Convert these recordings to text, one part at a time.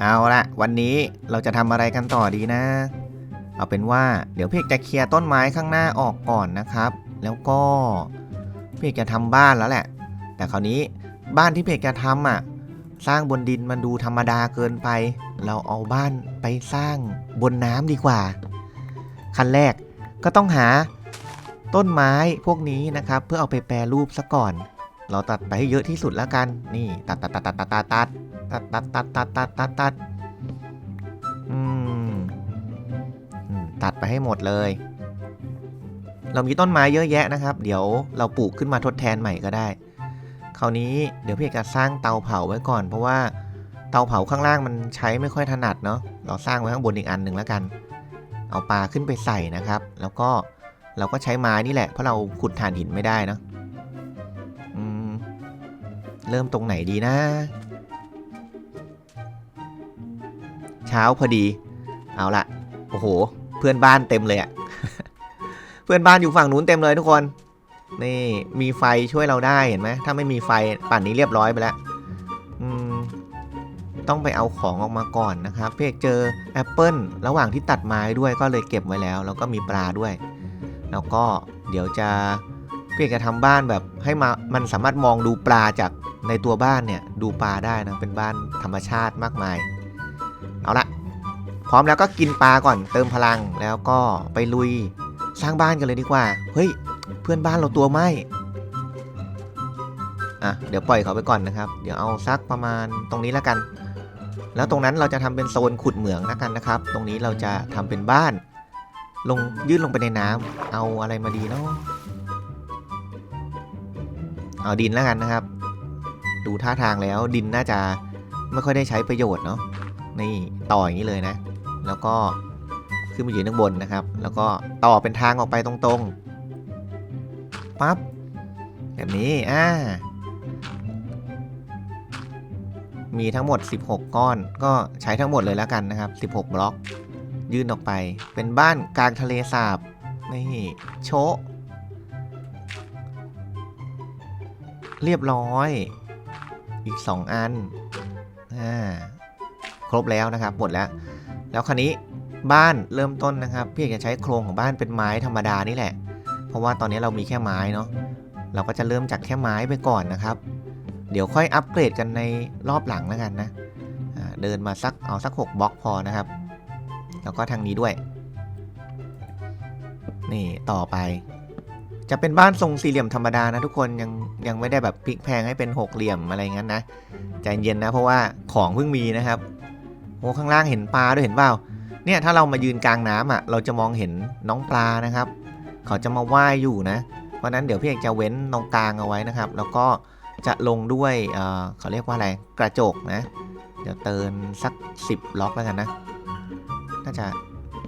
เอาละวันนี้เราจะทำอะไรกันต่อดีนะ เอาเป็นว่าเดี๋ยวพี่เอกจะเคลียร์ต้นไม้ข้างหน้าออกก่อนนะครับ แล้วก็พี่เอกจะทำบ้านแล้วแหละ แต่คราวนี้บ้านที่พี่เอกจะทำอะสร้างบนดินมันดูธรรมดาเกินไป เราเอาบ้านไปสร้างบนน้ำดีกว่า ขั้นแรกก็ต้องหาต้นไม้พวกนี้นะครับ เพื่อเอาไปแปรรูปซะก่อน เราตัดไปให้เยอะที่สุดแล้วกัน นี่ตัดตัดตัดตัดตัดตัด ตัดตัดตัดตัดตัดตัดตัดอืมตัดไปให้หมดเลย เรามีต้นไม้เยอะแยะนะครับ เดี๋ยวเราปลูกขึ้นมาทดแทนใหม่ก็ได้ คราวนี้เดี๋ยวพี่จะสร้างเตาเผาไว้ก่อน เพราะว่าเตาเผาข้างล่างมันใช้ไม่ค่อยถนัดเนาะ เราสร้างไว้ข้างบนอีกอันหนึ่งแล้วกัน เอาปลาขึ้นไปใส่นะครับ แล้วก็เราก็ใช้ไม้นี่แหละ เพราะเราขุดถ่านหินไม่ได้เนาะเริ่มตรงไหนดีนะ เช้าพอดี เอาละโอ้โห เพื่อนบ้านเต็มเลยอะเพื่อนบ้านอยู่ฝั่งนู้นเต็มเลยทุกคน นี่มีไฟช่วยเราได้เห็นไหมถ้าไม่มีไฟป่านนี้เรียบร้อยไปแล้วต้องไปเอาของออกมาก่อนนะครับพี่เอกเจอแอปเปิลระหว่างที่ตัดไม้ด้วยก็เลยเก็บไว้แล้ว แล้วก็มีปลาด้วย แล้วก็เดี๋ยวจะเพี่อกจะทำบ้านแบบให้มามันสามารถมองดูปลาจากในตัวบ้านเนี่ยดูปลาได้นะเป็นบ้านธรรมชาติมากมาย เอาละพร้อมแล้วก็กินปลาก่อนเติมพลังแล้วก็ไปลุยสร้างบ้านกันเลยดีกว่า เฮ้ย เพื่อนบ้านเราตัวไหมอะเดี๋ยวปล่อยเขาไปก่อนนะครับ เดี๋ยวเอาซักประมาณตรงนี้แล้วกัน แล้วตรงนั้นเราจะทำเป็นโซนขุดเหมืองแล้วกันนะครับ ตรงนี้เราจะทำเป็นบ้าน ลงยื่นลงไปในน้ำเอาอะไรมาดีเนาะเอาดินแล้วกันนะครับ ดูท่าทางแล้วดินน่าจะไม่ค่อยได้ใช้ประโยชน์เนาะ นี่ต่ออย่างนี้เลยนะ แล้วก็ขึ้นมาอยู่ข้างบนนะครับ แล้วก็ต่อเป็นทางออกไปตรงๆปั๊บแบบนี้อ่ามีทั้งหมด 16 ก้อน ก็ใช้ทั้งหมดเลยแล้วกันนะครับ 16 บล็อก ยื่นออกไป เป็นบ้านกลางทะเลสาบ นี่โชะเรียบร้อย อีก 2 อัน อ่า ครบแล้วนะครับหมดแล้ว แล้วคราวนี้บ้านเริ่มต้นนะครับพี่เอกจะใช้โครงของบ้านเป็นไม้ธรรมดานี่แหละ เพราะว่าตอนนี้เรามีแค่ไม้เนาะเราก็จะเริ่มจากแค่ไม้ไปก่อนนะครับ เดี๋ยวค่อยอัปเกรดกันในรอบหลังแล้วกันนะเดินมาสักเอาสัก 6บล็อกพอนะครับ แล้วก็ทางนี้ด้วย นี่ต่อไป จะเป็นบ้านทรงสี่เหลี่ยมธรรมดานะทุกคนยังยังไม่ได้แบบพลิกแพงให้เป็นหกเหลี่ยมอะไรงั้นนะใจเย็นนะเพราะว่าของเพิ่งมีนะครับ โอ้ข้างล่างเห็นปลาด้วยเห็นเปล่าเนี่ยถ้าเรามายืนกลางน้ำอะเราจะมองเห็นน้องปลานะครับเขาจะมาว่ายอยู่นะ เพราะนั้นเดี๋ยวพี่เอกจะเว้นตรงกลางเอาไว้นะครับ แล้วก็จะลงด้วยเออเขาเรียกว่าอะไรกระจกนะ เดี๋ยวเตินสัก 10 ล็อกแล้วกันนะ น่าจะ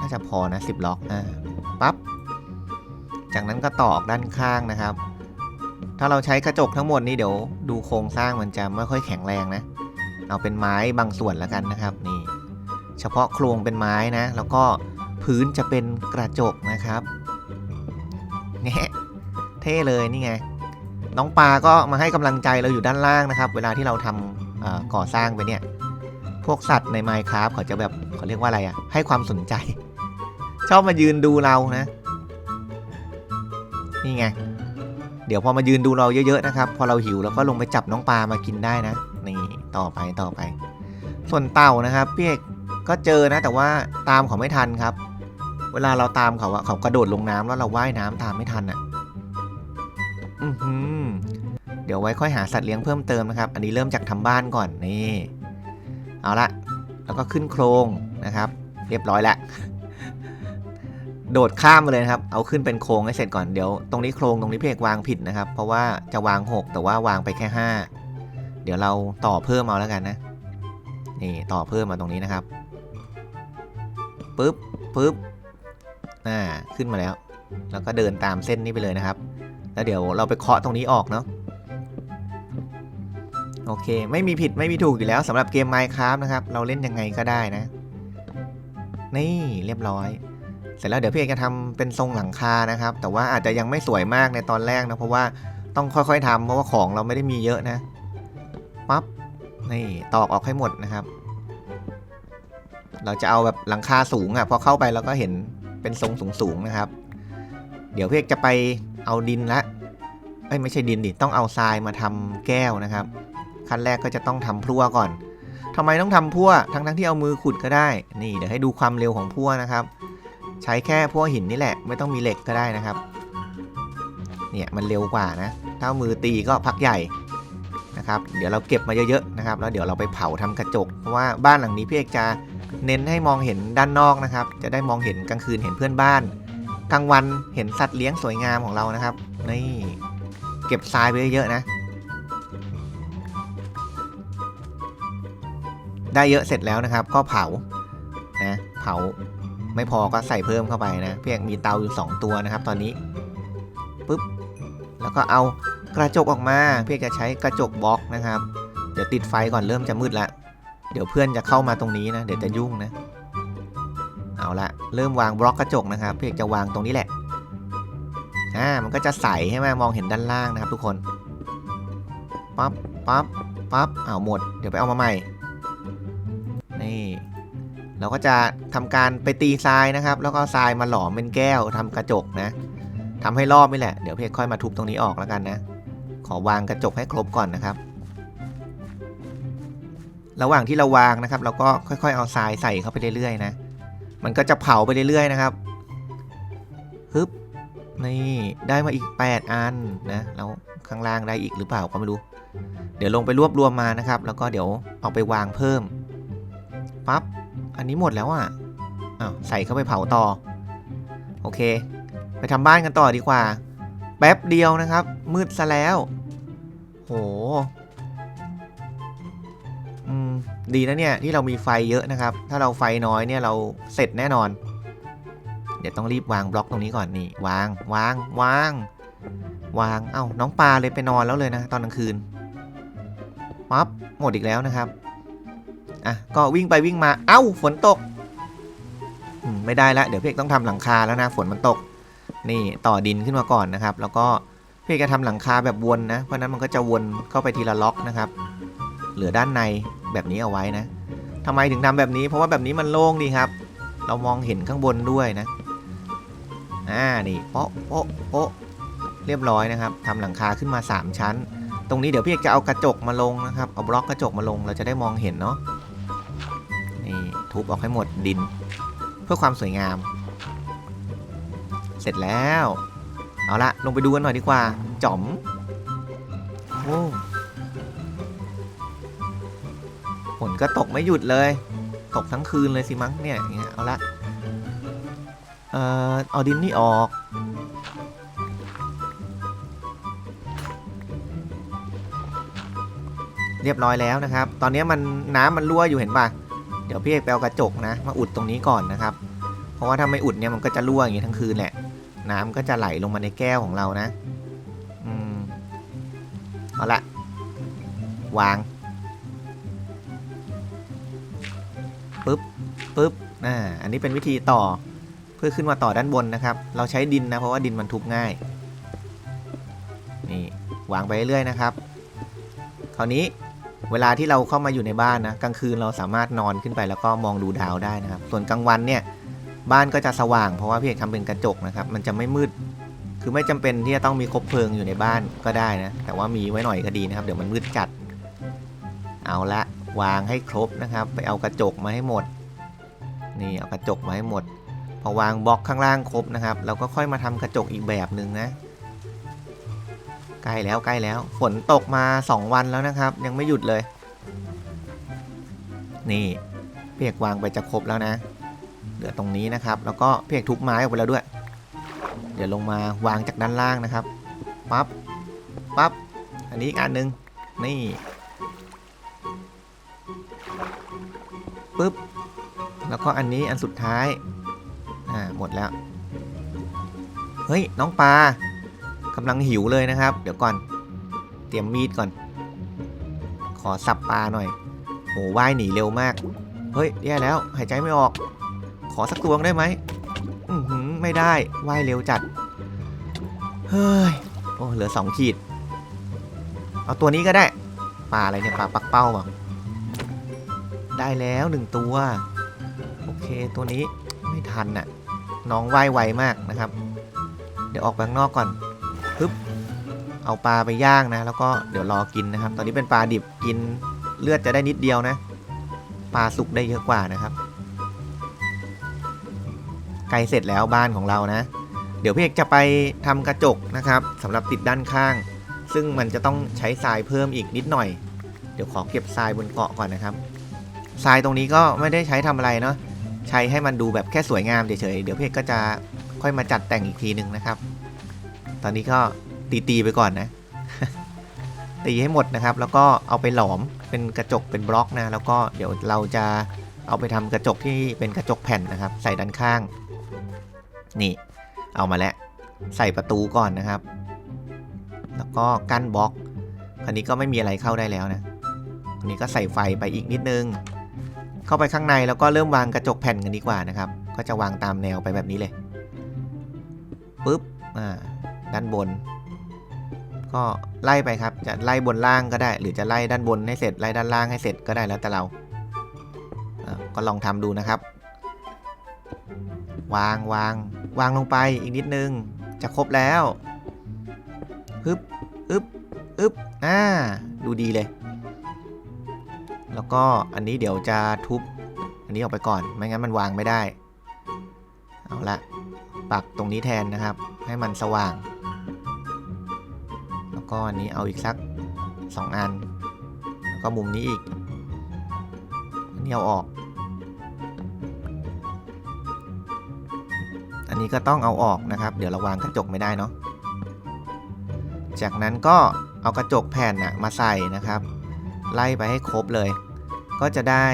น่าจะพอนะ 10 ล็อกอ่าปั๊บจากนั้นก็ต่อออกด้านข้างนะครับ ถ้าเราใช้กระจกทั้งหมดนี้เดี๋ยวดูโครงสร้างมันจะไม่ค่อยแข็งแรงนะ เอาเป็นไม้บางส่วนแล้วกันนะครับนี่เฉพาะโครงเป็นไม้นะ แล้วก็พื้นจะเป็นกระจกนะครับแงะเท่เลยนี่ไง น้องปลาก็มาให้กำลังใจเราอยู่ด้านล่างนะครับ เวลาที่เราทำเอ่อก่อสร้างไปเนี่ย พวกสัตว์ใน Minecraft เขาจะแบบเขาเรียกว่าอะไรอะ่ะ ให้ความสนใจ ชอบมายืนดูเรานะ นี่ไง เดี๋ยวพอมายืนดูเราเยอะๆนะครับ พอเราหิวเราก็ลงไปจับน้องปลามากินได้นะ ต่อไปต่อไป ส่วนเต่านะครับพี่เอกก็เจอนะ แต่ว่าตามเขาไม่ทันครับ เวลาเราตามเขาอะเขากระโดดลงน้ำแล้วเราว่ายน้ำตามไม่ทันอะอือหือเดี๋ยวไว้ค่อยหาสัตว์เลี้ยงเพิ่มเติมนะครับ อันนี้เริ่มจากทำบ้านก่อนนี่ เอาละแล้วก็ขึ้นโครงนะครับ เรียบร้อยแล้วโดดข้ามมาเลยนะครับ เอาขึ้นเป็นโครงให้เสร็จก่อน เดี๋ยวตรงนี้โครงตรงนี้เพกวางผิดนะครับ เพราะว่าจะวาง 6 แต่ว่าวางไปแค่ 5 เดี๋ยวเราต่อเพิ่มเอาแล้วกันนะ นี่ต่อเพิ่มมาตรงนี้นะครับปึ๊บปึ๊บอ่าขึ้นมาแล้ว แล้วก็เดินตามเส้นนี้ไปเลยนะครับ แล้วเดี๋ยวเราไปเคาะตรงนี้ออกเนาะโอเค ไม่มีผิดไม่มีถูกอยู่แล้วสำหรับเกม Minecraft นะครับ เราเล่นยังไงก็ได้นะ นี่เรียบร้อย เสร็จแล้วเดี๋ยวพี่เอกจะทำเป็นทรงหลังคานะครับ แต่ว่าอาจจะยังไม่สวยมากในตอนแรกนะ เพราะว่าต้องค่อยๆทำเพราะว่าของเราไม่ได้มีเยอะนะ นี่ตอกออกให้หมดนะครับ เราจะเอาแบบหลังคาสูงอะ่ะพอเข้าไปเราก็เห็นเป็นทรงสูงๆนะครับ เดี๋ยวเพี่อกจะไปเอาดินละเอ้ยไม่ใช่ดินดิต้องเอาทรายมาทำแก้วนะครับ ขั้นแรกก็จะต้องทำพลั่วก่อนทำไมต้องทำพลั่วทั้งทั้งๆที่เอามือขุดก็ได้ นี่เดี๋ยวให้ดูความเร็วของพลั่วนะครับ ใช้แค่พลั่วหินนี่แหละ ไม่ต้องมีเหล็กก็ได้นะครับ เนี่ยมันเร็วกว่านะ ถ้ามือตีก็พักใหญ่ นะครับ เดี๋ยวเราเก็บมาเยอะๆนะครับ แล้วเดี๋ยวเราไปเผาทำกระจก เพราะว่าบ้านหลังนี้พี่เอกจะเน้นให้มองเห็นด้านนอกนะครับ จะได้มองเห็นกลางคืนเห็นเพื่อนบ้าน กลางวันเห็นสัตว์เลี้ยงสวยงามของเรานะครับ นี่เก็บทรายไปเยอะๆนะ ได้เยอะเสร็จแล้วนะครับ ก็เผา นะ เผาไม่พอก็ใส่เพิ่มเข้าไปนะพี่เอกมีเตาอยู่ 2 ตัวนะครับ ตอนนี้ปุ๊บ แล้วก็เอา กระจกออกมา เพี่อกจะใช้กระจกบล็อกนะครับ เดี๋ยวติดไฟก่อนเริ่มจะมืดละ เดี๋ยวเพื่อนจะเข้ามาตรงนี้นะ เดี๋ยวจะยุ่งนะ เอาละเริ่มวางบล็อกกระจกนะครับ เพี่อกจะวางตรงนี้แหละ อ่า มันก็จะใสให้ไหมมองเห็นด้านล่างนะครับ ทุกคน ปั๊บ ปั๊บ ปั๊บอ้าวหมด เดี๋ยวไปเอามาใหม่ นี่เราก็จะทำการไปตีทรายนะครับ แล้วก็ทรายมาหลอมเป็นแก้วทำกระจกนะทำให้รอบนี่แหละ เดี๋ยวพี่เอกค่อยมาทุบตรงนี้ออกแล้วกันนะ อวางกระจกให้ครบก่อนนะครับ ระหว่างที่เราวางนะครับ เราก็ค่อยๆ เอาทรายใส่เข้าไปเรื่อยๆนะ มันก็จะเผาไปเรื่อยๆนะครับฮึบนี่ได้มาอีก 8 อันนะแล้วข้างล่างได้อีกหรือเปล่าก็ไม่รู้ เดี๋ยวลงไปรวบรวมมานะครับ แล้วก็เดี๋ยวเอาไปวางเพิ่มปั๊บอันนี้หมดแล้วอะอ้าวใส่เข้าไปเผาต่อ โอเค ไปทำบ้านกันต่อดีกว่า แป๊บเดียวนะครับ มืดซะแล้ว โหอืมดีนะเนี่ยที่เรามีไฟเยอะนะครับ ถ้าเราไฟน้อยเนี่ยเราเสร็จแน่นอน เดี๋ยวต้องรีบวางบล็อกตรงนี้ก่อนนี่วางวางวางวางเอ้าน้องปลาเลยไปนอนแล้วเลยนะ ตอนกลางคืนปั๊บหมดอีกแล้วนะครับอะก็วิ่งไปวิ่งมาเอ้าฝนตกไม่ได้ละเดี๋ยวพี่เอกต้องทำหลังคาแล้วนะฝนมันตก นี่ต่อดินขึ้นมาก่อนนะครับ แล้วก็ พี่อกจะทำหลังคาแบบวนนะ เพราะนั้นมันก็จะวนเข้าไปทีละล็อกนะครับ เหลือด้านในแบบนี้เอาไว้นะทำไมถึงทำแบบนี้ เพราะว่าแบบนี้มันโล่งดีครับ เรามองเห็นข้างบนด้วยนะ อ่า นี่โป๊ะโป๊ะโป๊ะเรียบร้อยนะครับทำหลังคาขึ้นมา 3 ชั้น ตรงนี้เดี๋ยวพี่จะเอากระจกมาลงนะครับ เอาบล็อกกระจกมาลง เราจะได้มองเห็นเนาะ นี่ทุบออกให้หมดดิน เพื่อความสวยงาม เสร็จแล้ว เอาละลงไปดูกันหน่อยดีกว่าจ๋อมโอ้ฝนก็ตกไม่หยุดเลย ตกทั้งคืนเลยสิมั้งเนี่ยอย่างเงี้ยเอาละเอ่อเอาดินนี่ออก เรียบร้อยแล้วนะครับ ตอนนี้มันน้ำมันรั่วอยู่เห็นป่ะเดี๋ยวพี่เอกไปเอากระจกนะ มาอุดตรงนี้ก่อนนะครับ เพราะว่าถ้าไม่อุดเนี่ยมันก็จะรั่วอย่างนี้ทั้งคืนแหละ น้ำก็จะไหลลงมาในแก้วของเรานะ อืม เอาละ วาง ปึ๊บ ปึ๊บ อ่า อันนี้เป็นวิธีต่อ เพื่อขึ้นมาต่อด้านบนนะครับ เราใช้ดินนะ เพราะว่าดินมันทุบง่าย นี่ วางไปเรื่อยๆนะครับ คราวนี้เวลาที่เราเข้ามาอยู่ในบ้านนะ กลางคืนเราสามารถนอนขึ้นไปแล้วก็มองดูดาวได้นะครับ ส่วนกลางวันเนี่ย บ้านก็จะสว่างเพราะว่าพี่เอกทำเป็นกระจกนะครับ มันจะไม่มืด คือไม่จำเป็นที่จะต้องมีคบเพลิงอยู่ในบ้านก็ได้นะ แต่ว่ามีไว้หน่อยก็ดีนะครับ เดี๋ยวมันมืดจัด เอาละวางให้ครบนะครับ ไปเอากระจกมาให้หมด นี่เอากระจกมาให้หมด พอวางบล็อกข้างล่างครบนะครับ เราก็ค่อยมาทำกระจกอีกแบบหนึ่งนะ ใกล้แล้วใกล้แล้ว ฝนตกมา 2 วันแล้วนะครับ ยังไม่หยุดเลย นี่เพียกวางไปจะครบแล้วนะ เหลือตรงนี้นะครับ แล้วก็เพียกทุบไม้ออกไปแล้วด้วย เดี๋ยวลงมาวางจากด้านล่างนะครับปั๊บปั๊บอันนี้อีกอันหนึ่งนี่ปึ๊บแล้วก็อันนี้อันสุดท้ายอ่าหมดแล้ว เฮ้ยน้องปลากำลังหิวเลยนะครับ เดี๋ยวก่อน เตรียมมีดก่อน ขอสับปลาหน่อยโหว่ายหนีเร็วมาก เฮ้ยแย่แล้วหายใจไม่ออก อสักตัวได้ไหมอือหือไม่ได้ว่ายเร็วจัด เฮ้ย โอ้ เหลือสองขีด เอาตัวนี้ก็ได้ ปลาอะไรเนี่ย ปลาปักเป้าอะได้แล้วหนึ่งตัว โอเค ตัวนี้ไม่ทันน่ะ น้องว่ายไวมากนะครับ เดี๋ยวออกไปข้างนอกก่อนปึ๊บ เอาปลาไปย่างนะ แล้วก็เดี๋ยวรอกินนะครับ ตอนนี้เป็นปลาดิบกินเลือดจะได้นิดเดียวนะ ปลาสุกได้เยอะกว่านะครับ ใกล้เสร็จแล้วบ้านของเรานะ เดี๋ยวพี่เอกจะไปทำกระจกนะครับสำหรับติดด้านข้าง ซึ่งมันจะต้องใช้ทรายเพิ่มอีกนิดหน่อย เดี๋ยวขอเก็บทรายบนเกาะก่อนนะครับทรายตรงนี้ก็ไม่ได้ใช้ทำอะไรเนาะใช้ให้มันดูแบบแค่สวยงามเฉยๆเดี๋ยวพี่เอกก็จะค่อยมาจัดแต่งอีกทีหนึ่งนะครับ ตอนนี้ก็ตีๆไปก่อนนะตีให้หมดนะครับ แล้วก็เอาไปหลอมเป็นกระจกเป็นบล็อกนะ แล้วก็เดี๋ยวเราจะเอาไปทำกระจกที่เป็นกระจกแผ่นนะครับ ใส่ด้านข้าง นี่ เอามาแล้ว ใส่ประตูก่อนนะครับ แล้วก็กั้นบล็อกคราวนี้ก็ไม่มีอะไรเข้าได้แล้วนะอันนี้ก็ใส่ไฟไปอีกนิดนึง เข้าไปข้างในแล้วก็เริ่มวางกระจกแผ่นกันดีกว่านะครับ ก็จะวางตามแนวไปแบบนี้เลยปุ๊บอ่าด้านบน ก็ไล่ไปครับ จะไล่บนล่างก็ได้ หรือจะไล่ด้านบนให้เสร็จไล่ด้านล่างให้เสร็จก็ได้แล้วแต่เราอ่าก็ลองทำดูนะครับ วางวางวางลงไปอีกนิดนึง จะครบแล้วฮึบอึบอึบอ่า ดูดีเลย แล้วก็อันนี้เดี๋ยวจะทุบ อันนี้ออกไปก่อน ไม่งั้นมันวางไม่ได้ เอาละ ปักตรงนี้แทนนะครับ ให้มันสว่าง แล้วก็อันนี้เอาอีกสัก 2 อัน แล้วก็มุมนี้อีกอันนี้เอาออก นี้ก็ต้องเอาออกนะครับ เดี๋ยวเราวางกระจกไม่ได้เนาะ จากนั้นก็เอากระจกแผ่นนะมาใส่นะครับ ไล่ไปให้ครบเลย ก็จะได้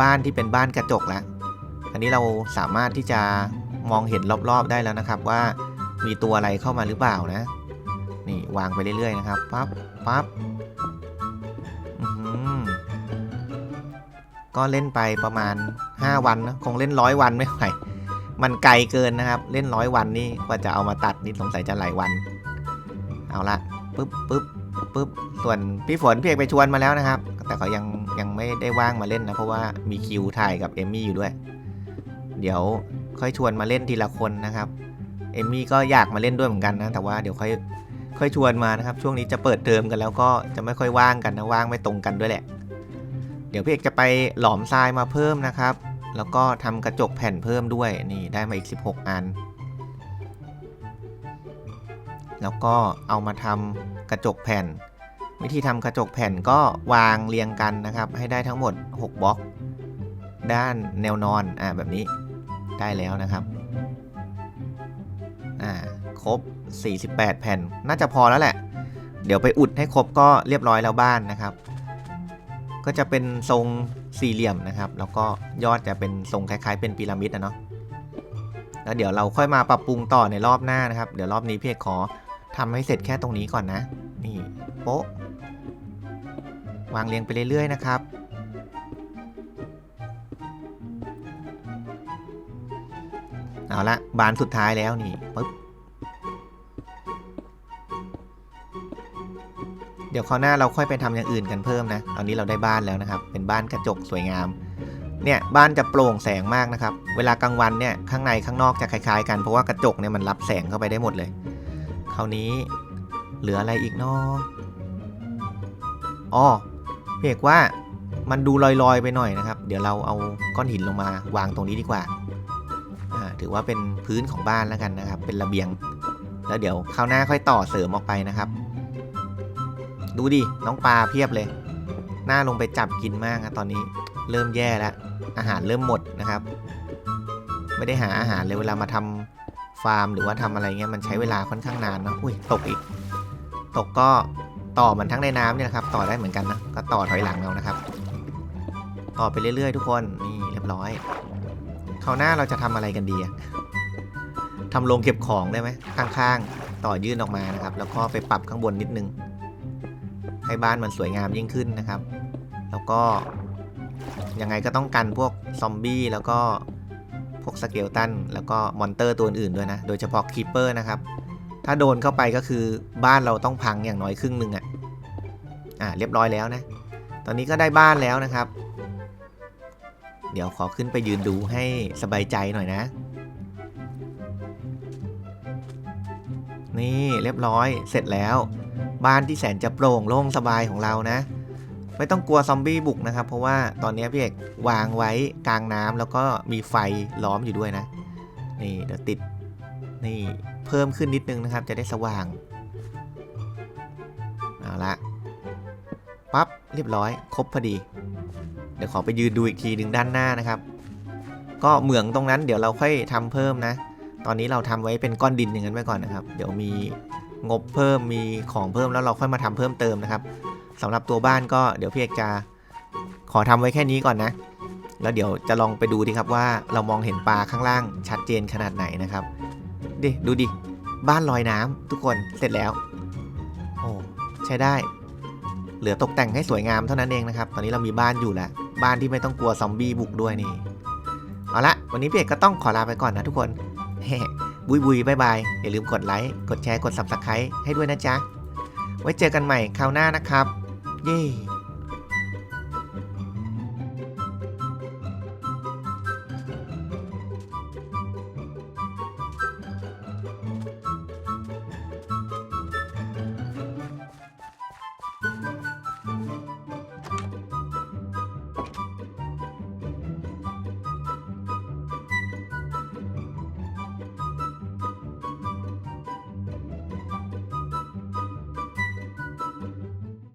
บ้านที่เป็นบ้านกระจกแล้ว อันนี้เราสามารถที่จะมองเห็นรอบๆได้แล้วนะครับว่ามีตัวอะไรเข้ามาหรือเปล่านะ นี่วางไปเรื่อยๆนะครับปั๊บปั๊บอื้อหือก็เล่นไปประมาณ 5 วันนะคงเล่นร้อยวันไม่ไหว มันไกลเกินนะครับ เล่นร้อยวันนี่กว่าจะเอามาตัดนี่สงสัยจะหลายวัน เอาละปึ๊บปึ๊บปึ๊บส่วนพี่ฝนพี่เอกไปชวนมาแล้วนะครับ แต่เขายังยังไม่ได้ว่างมาเล่นนะ เพราะว่ามีคิวถ่ายกับเอมมี่อยู่ด้วย เดี๋ยวค่อยชวนมาเล่นทีละคนนะครับเอมมี่ก็อยากมาเล่นด้วยเหมือนกันนะ แต่ว่าเดี๋ยวค่อยค่อยชวนมานะครับ ช่วงนี้จะเปิดเทอมกันแล้วก็จะไม่ค่อยว่างกันนะว่างไม่ตรงกันด้วยแหละ เดี๋ยวพี่เอกจะไปหลอมทรายมาเพิ่มนะครับ แล้วก็ทำกระจกแผ่นเพิ่มด้วยนี่ได้มาอีก 16 อัน แล้วก็เอามาทำกระจกแผ่น วิธีทำกระจกแผ่นก็วางเรียงกันนะครับ ให้ได้ทั้งหมด 6บล็อก ด้านแนวนอนอ่าแบบนี้ได้แล้วนะครับอ่าครบ 48 แผ่นน่าจะพอแล้วแหละ เดี๋ยวไปอุดให้ครบก็เรียบร้อยแล้วบ้านนะครับ ก็จะเป็นทรง สี่เหลี่ยมนะครับ แล้วก็ยอดจะเป็นทรงคล้ายๆ เป็นพีระมิดนะเนาะแล้วเดี๋ยวเราค่อยมาปรับปรุงต่อในรอบหน้านะครับ เดี๋ยวรอบนี้พี่เอกขอทำให้เสร็จแค่ตรงนี้ก่อนนะ นี่โป๊ะวางเรียงไปเรื่อยๆนะครับเอาละบานสุดท้ายแล้วนี่ปึ๊บ เดี๋ยวคราวหน้าเราค่อยไปทำอย่างอื่นกันเพิ่มนะ ตอนนี้เราได้บ้านแล้วนะครับ เป็นบ้านกระจกสวยงาม เนี่ยบ้านจะโปร่งแสงมากนะครับ เวลากลางวันเนี่ยข้างในข้างนอกจะคล้ายๆ กัน เพราะว่ากระจกเนี่ยมันรับแสงเข้าไปได้หมดเลย คราวนี้เหลืออะไรอีกเนาะอ๋อพี่เอกว่ามันดูลอยๆไปหน่อยนะครับ เดี๋ยวเราเอาก้อนหินลงมาวางตรงนี้ดีกว่าอ่า ถือว่าเป็นพื้นของบ้านแล้วกันนะครับ เป็นระเบียง แล้วเดี๋ยวคราวหน้าค่อยต่อเสริมออกไปนะครับ ดูดิ น้องปลาเพียบเลย หน่าลงไปจับกินมากนะตอนนี้เริ่มแย่แล้ว อาหารเริ่มหมดนะครับ ไม่ได้หาอาหารเลยเวลามาทำฟาร์มหรือว่าทำอะไรเงี้ยมันใช้เวลาค่อนข้างนานเนาะอุ้ยตกอีก ตกก็ต่อมันทั้งในน้ำเนี่ยนะครับ ต่อได้เหมือนกันนะก็ต่อถอยหลังเอานะครับ ต่อไปเรื่อยๆ ทุกคนนี่เรียบร้อยคราวหน้าเราจะทำอะไรกันดีทำโรงเก็บของได้ไหมข้างๆ ต่อยื่นออกมานะครับ แล้วก็ไปปรับข้างบนนิดนึง ให้บ้านมันสวยงามยิ่งขึ้นนะครับ แล้วก็ยังไงก็ต้องกันพวกซอมบี้แล้วก็พวกสเกลตันแล้วก็มอนเตอร์ตัวอื่นด้วยนะ โดยเฉพาะคีเปอร์นะครับ ถ้าโดนเข้าไปก็คือบ้านเราต้องพังอย่างน้อยครึ่งหนึ่งอะ่ะอ่าเรียบร้อยแล้วนะ ตอนนี้ก็ได้บ้านแล้วนะครับ เดี๋ยวขอขึ้นไปยืนดูให้สบายใจหน่อยนะ นี่เรียบร้อยเสร็จแล้ว บ้านที่แสนจะโปร่งโล่งสบายของเรานะ ไม่ต้องกลัวซอมบี้บุกนะครับ เพราะว่าตอนนี้พี่เอกวางไว้กลางน้ำแล้วก็มีไฟล้อมอยู่ด้วยนะ นี่เดี๋ยวติดนี่เพิ่มขึ้นนิดนึงนะครับ จะได้สว่างเอาละปั๊บเรียบร้อย ครบพอดี เดี๋ยวขอไปยืนดูอีกทีหนึ่งด้านหน้านะครับ ก็เหมืองตรงนั้นเดี๋ยวเราค่อยทำเพิ่มนะ ตอนนี้เราทำไว้เป็นก้อนดินอย่างนั้นไว้ก่อนนะครับ เดี๋ยวมี งบเพิ่มมีของเพิ่มแล้วเราค่อยมาทำเพิ่มเติมนะครับสำหรับตัวบ้านก็เดี๋ยวพี่เอกจะขอทำไว้แค่นี้ก่อนนะ แล้วเดี๋ยวจะลองไปดูดีครับว่าเรามองเห็นปลาข้างล่างชัดเจนขนาดไหนนะครับดิดูดิบ้านลอยน้ำทุกคนเสร็จแล้ว โอ้ใช้ได้ เหลือตกแต่งให้สวยงามเท่านั้นเองนะครับ ตอนนี้เรามีบ้านอยู่แล้วบ้านที่ไม่ต้องกลัวซอมบี้บุกด้วยนี่เอาละวันนี้พี่เอกก็ต้องขอลาไปก่อนนะทุกคน บุยบุยบายบาย อย่าลืมกดไลค์ กดแชร์ กด subscribe ให้ด้วยนะจ๊ะ ไว้เจอกันใหม่คราวหน้านะครับ เย้